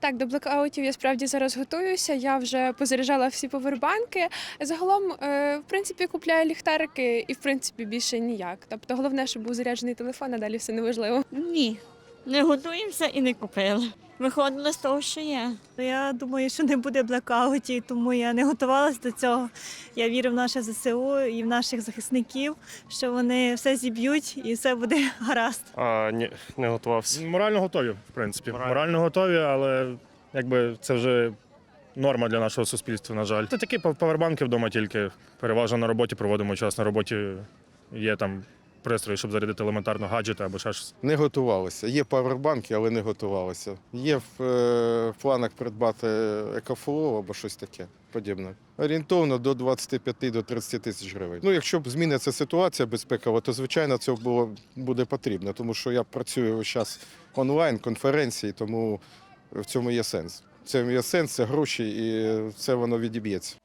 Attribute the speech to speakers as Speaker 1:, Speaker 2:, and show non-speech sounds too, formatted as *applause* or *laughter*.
Speaker 1: Так, до блокаутів я справді зараз готуюся. Я вже позаряджала всі повербанки. Загалом, е, в принципі, купляю ліхтарики і в принципі більше ніяк. Тобто, головне, щоб був заряджений телефон, а далі все неважливо.
Speaker 2: Ні, не готуємося і не купили. Виходили з того, що є.
Speaker 3: Я думаю, що не буде блекаутів, тому я не готувалася до цього. Я вірю в наше ЗСУ і в наших захисників, що вони все зіб'ють і все буде *laughs* гаразд.
Speaker 4: А, ні, не готувався.
Speaker 5: Морально готові, в принципі.
Speaker 4: Морально.
Speaker 5: Морально, готові, але якби це вже норма для нашого суспільства, на жаль. Це такі пав- павербанки вдома тільки. Переважно на роботі проводимо час. На роботі є там пристрої, щоб зарядити елементарно гаджети або ще щось.
Speaker 6: Не готувалися. Є павербанки, але не готувалися. Є в, е, планах придбати екофлоу або щось таке подібне. Орієнтовно до 25 до 30 тисяч гривень. Ну, якщо б зміниться ситуація безпекова, то звичайно це було буде потрібно, тому що я працюю зараз онлайн конференції, тому в цьому є сенс. В цьому є сенс, це гроші, і це воно відіб'ється.